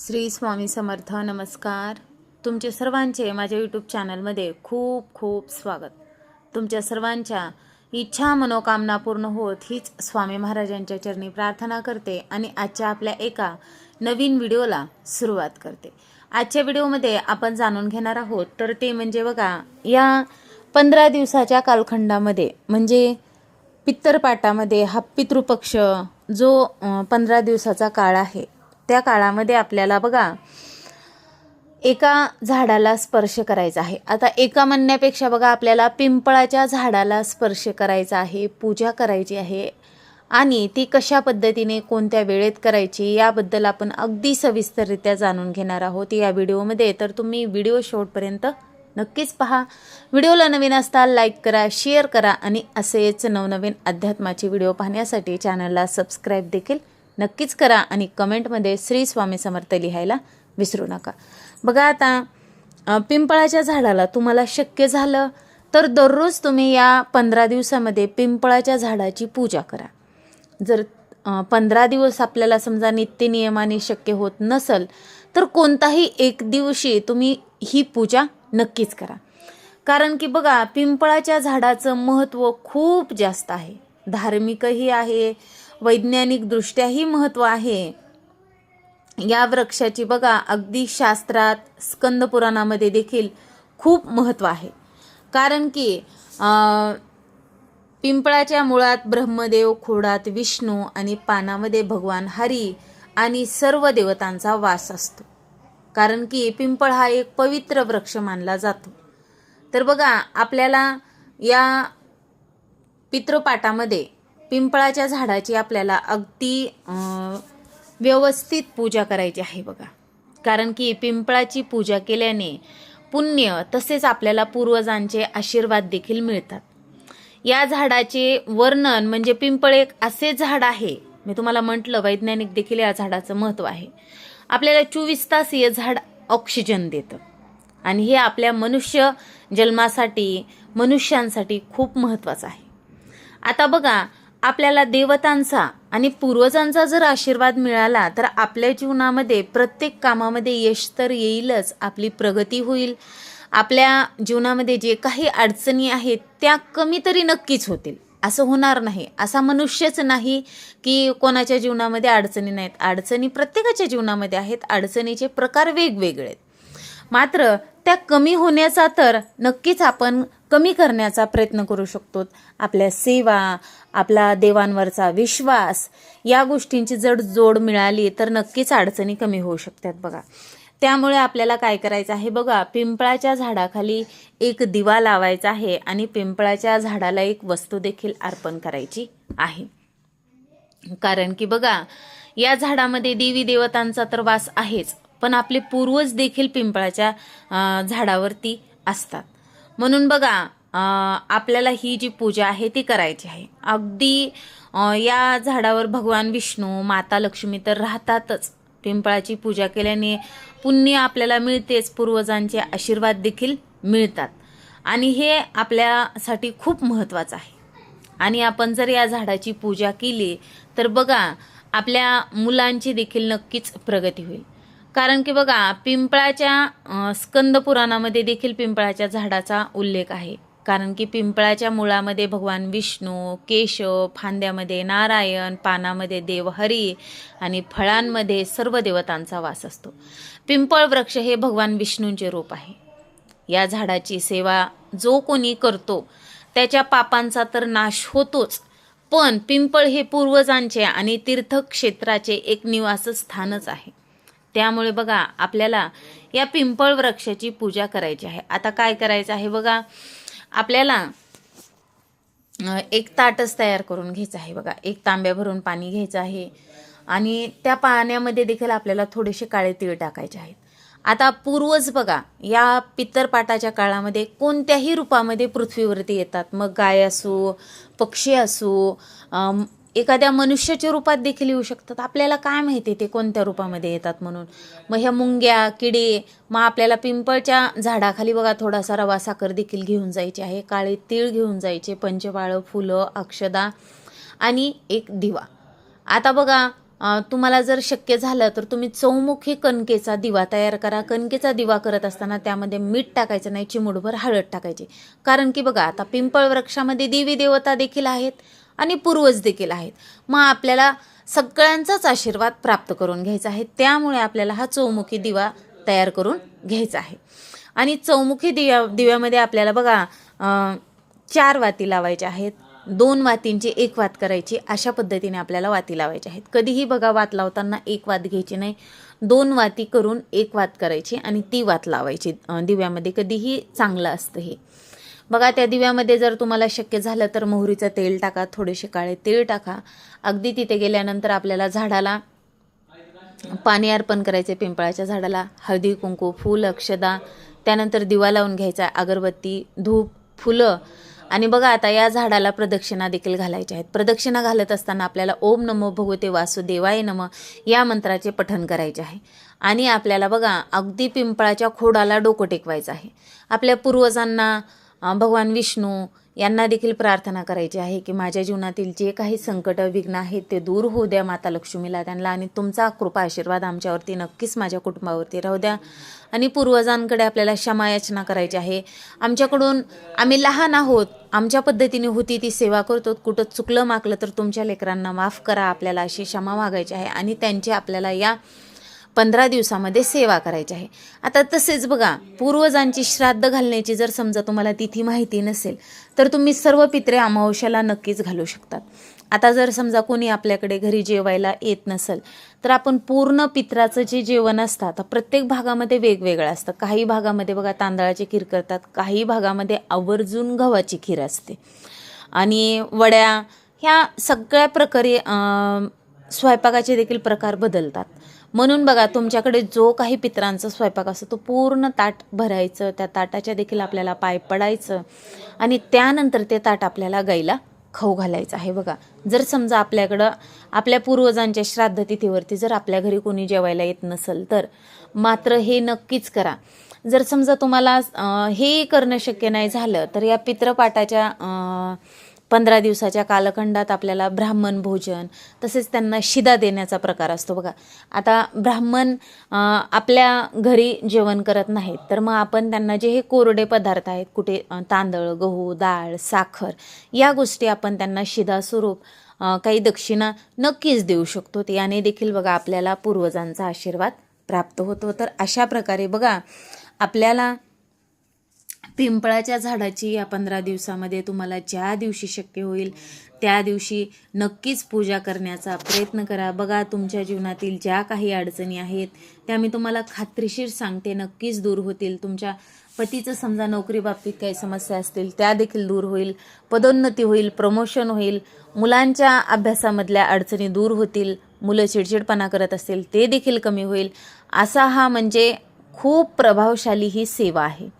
श्री स्वामी समर्थ नमस्कार. तुमचे सर्वांचे माझ्या यूट्यूब चॅनलमध्ये खूप खूप स्वागत. तुमच्या सर्वांच्या इच्छा मनोकामना पूर्ण होत हीच स्वामी महाराजांच्या चरणी प्रार्थना करते आणि आजच्या आपल्या एका नवीन व्हिडिओला सुरुवात करते. आजच्या व्हिडिओमध्ये आपण जाणून घेणार आहोत तर ते म्हणजे बघा या पंधरा दिवसाच्या कालखंडामध्ये म्हणजे पित्तरपाटामध्ये हा पितृपक्ष जो पंधरा दिवसाचा काळ आहे त्या काळामध्ये आपल्याला बघा एका झाडाला स्पर्श करायचा आहे. आता एका म्हणण्यापेक्षा बघा आपल्याला पिंपळाच्या झाडाला स्पर्श करायचा आहे पूजा करायची आहे आणि ती कशा पद्धतीने कोणत्या वेळेत करायची याबद्दल आपण अगदी सविस्तररित्या जाणून घेणार आहोत या व्हिडिओमध्ये. तर तुम्ही व्हिडिओ शेवटपर्यंत नक्कीच पहा. व्हिडिओला नवीन असताल लाईक करा शेअर करा आणि असेच नवनवीन अध्यात्माचे व्हिडिओ पाहण्यासाठी चॅनलला सबस्क्राईब देखील नक्कीच करा आणि कमेंटमध्ये श्री स्वामी समर्थ लिहायला विसरू नका. बघा आता पिंपळाच्या झाडाला तुम्हाला शक्य झालं तर दररोज तुम्ही या पंधरा दिवसामध्ये पिंपळाच्या झाडाची पूजा करा. जर पंधरा दिवस आपल्याला समजा नित्यनियमाने शक्य होत नसल तर कोणताही एक दिवशी तुम्ही ही पूजा नक्कीच करा. कारण की बघा पिंपळाच्या झाडाचं महत्त्व खूप जास्त आहे. धार्मिकही आहे वैज्ञानिकदृष्ट्याही महत्त्व आहे. या वृक्षाची बघा अगदी शास्त्रात स्कंद पुराणामध्ये देखील खूप महत्त्व आहे. कारण की पिंपळाच्या मुळात ब्रह्मदेव खोडात विष्णू आणि पानामध्ये भगवान हरी आणि सर्व देवतांचा वास असतो. कारण की पिंपळ हा एक पवित्र वृक्ष मानला जातो. तर बघा आपल्याला या पितृपाटामध्ये पिंपळाच्या झाडाची आपल्याला अगदी व्यवस्थित पूजा करायची आहे बघा. कारण की पिंपळाची पूजा केल्याने पुण्य तसेच आपल्याला पूर्वजांचे आशीर्वाद देखील मिळतात. या झाडाचे वर्णन म्हणजे पिंपळ एक असे झाड आहे मी तुम्हाला म्हटलं वैज्ञानिक देखील या झाडाचं महत्त्व आहे. आपल्याला चोवीस तास हे झाड ऑक्सिजन देतं. आणि हे आपल्या मनुष्य जन्मासाठी मनुष्यांसाठी खूप महत्त्वाचं आहे. आता बघा आपल्याला देवतांचा आणि पूर्वजांचा जर आशीर्वाद मिळाला तर आपल्या जीवनामध्ये प्रत्येक कामामध्ये यश तर येईलच आपली प्रगती होईल. आपल्या जीवनामध्ये जे काही अडचणी आहेत त्या कमी तरी नक्कीच होतील. असं होणार नाही. असा मनुष्यच नाही की कोणाच्या जीवनामध्ये अडचणी नाहीत. अडचणी प्रत्येकाच्या जीवनामध्ये आहेत. अडचणीचे प्रकार वेगवेगळे आहेत. मात्र त्या कमी होण्याचा तर नक्कीच आपण कमी करण्याचा प्रयत्न करू शकतो. आपल्या सेवा आपला देवांवरचा विश्वास या गोष्टींची जर जोड मिळाली तर नक्कीच अडचणी कमी होऊ शकतात बघा. त्यामुळे आपल्याला काय करायचं आहे बघा पिंपळाच्या झाडाखाली एक दिवा लावायचा आहे आणि पिंपळाच्या झाडाला एक वस्तू देखील अर्पण करायची आहे. कारण की बघा या झाडामध्ये देवी देवतांचा तर वास आहेच. पण आपले पूर्वज देखील पिंपळाच्या झाडावरती असतात. म्हणून बघा आपल्याला ही जी पूजा आहे ती करायची आहे. अगदी या झाडावर भगवान विष्णू माता लक्ष्मी तर राहतातच. पिंपळाची पूजा केल्याने पुण्य आपल्याला मिळतेच पूर्वजांचे आशीर्वाद देखील मिळतात. आणि हे आपल्यासाठी खूप महत्त्वाचं आहे. आणि आपण जर या झाडाची पूजा केली तर बघा आपल्या मुलांची देखील नक्कीच प्रगती होईल. कारण की बघा पिंपळाच्या स्कंद पुराणामध्ये देखील पिंपळाच्या झाडाचा उल्लेख आहे. कारण की पिंपळाच्या मुळामध्ये भगवान विष्णू केशव फांद्यामध्ये नारायण पानामध्ये देवहरी आणि फळांमध्ये सर्व देवतांचा वास असतो. पिंपळ वृक्ष हे भगवान विष्णूंचे रूप आहे. या झाडाची सेवा जो कोणी करतो त्याच्या पापांचा तर नाश होतोच. पण पिंपळ हे पूर्वजांचे आणि तीर्थक्षेत्राचे एक निवासस्थानच आहे. त्यामुळे बघा आपल्याला या पिंपळ वृक्षाची पूजा करायची आहे. आता काय करायचं आहे बघा आपल्याला एक ताटच तयार करून घ्यायचं आहे बघा. एक तांब्या भरून पाणी घ्यायचं आहे आणि त्या पाण्यामध्ये देखील आपल्याला थोडेसे काळे तीळ टाकायचे आहेत. आता पूर्वज बघा या पित्तरपाटाच्या काळामध्ये कोणत्याही रूपामध्ये पृथ्वीवरती येतात. मग गाय असो पक्षी असो एखाद्या मनुष्याच्या रूपात देखील येऊ शकतात. आपल्याला काय माहिती ते कोणत्या रूपामध्ये येतात म्हणून? मग ह्या मुंग्या किडे मग आपल्याला पिंपळच्या झाडाखाली बघा थोडासा रवा साखर देखील घेऊन जायची आहे. काळे तीळ घेऊन जायचे पंचवाळं फुलं अक्षदा आणि एक दिवा. आता बघा तुम्हाला जर शक्य झालं तर तुम्ही चौमुखी कणकेचा दिवा तयार करा. कणकेचा दिवा करत असताना त्यामध्ये मीठ टाकायचं नाही चिमुडभर हळद टाकायची. कारण की बघा आता पिंपळ वृक्षामध्ये देवी देवता देखील आहेत. आणि पूर्वज देखील आहेत. मग आपल्याला सगळ्यांचाच आशीर्वाद प्राप्त करून घ्यायचा आहे. त्यामुळे आपल्याला हा चौमुखी दिवा तयार करून घ्यायचा आहे. आणि चौमुखी दिव्या दिव्यामध्ये आपल्याला बघा चार वाती लावायच्या आहेत. दोन वातींची एक वात करायची. अशा पद्धतीने आपल्याला वाती लावायच्या आहेत. कधीही बघा वात लावताना एक वात घ्यायची नाही. दोन वाती करून एक वात करायची आणि ती वात लावायची दिव्यामध्ये. कधीही चांगलं असतं हे. बघा त्या दिव्यामध्ये जर तुम्हाला शक्य झालं तर मोहरीचं तेल टाका थोडेसे काळे तेल टाका. अगदी तिथे गेल्यानंतर आपल्याला झाडाला पाणी अर्पण करायचे पिंपळाच्या झाडाला. हळदी कुंकू फूल अक्षदा. त्यानंतर दिवा लावून घ्यायचा अगरबत्ती धूप फुलं. आणि बघा आता या झाडाला प्रदक्षिणा देखील घालायच्या आहेत. प्रदक्षिणा घालत असताना आपल्याला ओम नमो भगवते वासुदेवाय नम या मंत्राचे पठण करायचे आहे. आणि आपल्याला बघा अगदी पिंपळाच्या खोडाला डोकं टेकवायचं आहे. आपल्या पूर्वजांना भगवान विष्णू यांना देखील प्रार्थना करायची आहे की माझ्या जीवनातील जे काही संकट विघ्न आहेत ते दूर होऊ द्या माता लक्ष्मीला त्यांना आणि तुमचा कृपा आशीर्वाद आमच्यावरती नक्कीच माझ्या कुटुंबावरती राहू द्या. आणि पूर्वजांकडे आपल्याला क्षमायाचना करायची आहे. आमच्याकडून आम्ही लहान आहोत आमच्या पद्धतीने होती ती सेवा करतो. कुठं चुकलं माकलं तर तुमच्या लेकरांना माफ करा. आपल्याला अशी क्षमा मागायची आहे आणि त्यांची आपल्याला या पंधरा दिवसामध्ये सेवा करायची आहे. आता तसेच बघा पूर्वजांची श्राद्ध घालण्याची जर समजा तुम्हाला तिथी माहिती नसेल तर तुम्ही सर्व पित्रे अमावश्याला नक्कीच घालू शकतात. आता जर समजा कोणी आपल्याकडे घरी जेवायला येत नसेल तर आपण पूर्ण पित्राचं जे जेवण असतं आता प्रत्येक भागामध्ये वेगवेगळं असतं. काही भागामध्ये बघा तांदळाची खीर करतात काही भागामध्ये आवर्जून गव्हाची खीर असते. आणि वड्या ह्या सगळ्या प्रकारे स्वयंपाकाचे देखील प्रकार बदलतात. म्हणून बघा तुमच्याकडे जो काही पित्रांचा स्वयंपाक असतो तो पूर्ण ताट भरायचं त्या ताटाच्या देखील आपल्याला पाय पडायचं आणि त्यानंतर ते ताट आपल्याला गाईला खाऊ घालायचं आहे. बघा जर समजा आपल्याकडं आपल्या पूर्वजांच्या श्राद्ध तिथीवरती जर आपल्या घरी कोणी जेवायला येत नसेल तर मात्र हे नक्कीच करा. जर समजा तुम्हाला हे करणं शक्य नाही झालं तर या पित्रपाटाच्या अं, पंधरा दिवसाच्या कालखंडात आपल्याला ब्राह्मण भोजन तसेच त्यांना शिदा देण्याचा प्रकार असतो. बघा आता ब्राह्मण आपल्या घरी जेवण करत नाहीत तर मग आपण त्यांना जे हे कोरडे पदार्थ आहेत कुठे तांदळ गहू डाळ साखर या गोष्टी आपण त्यांना शिदा स्वरूप काही दक्षिणा नक्कीच देऊ शकतो. याने देखील बघा आपल्याला पूर्वजांचा आशीर्वाद प्राप्त होतो. तर अशा प्रकारे बघा आपल्याला पिंपळाच्या झाडाची या पंधरा दिवसामध्ये तुम्हाला ज्या दिवशी शक्य होईल त्या दिवशी नक्कीच पूजा करण्याचा प्रयत्न करा. बघा तुमच्या जीवनातील ज्या काही अडचणी आहेत त्या मी तुम्हाला खात्रीशीर सांगते. नक्कीच दूर होतील. तुमच्या पतीचं समजा नोकरी बाबतीत काही समस्या असतील त्या देखील दूर होईल. पदोन्नती होईल प्रमोशन होईल. मुलांच्या अभ्यासामधल्या अडचणी दूर होतील. मुलं चिडचिडपणा करत असतील ते देखील कमी होईल. असा हा म्हणजे खूप प्रभावशाली ही सेवा आहे.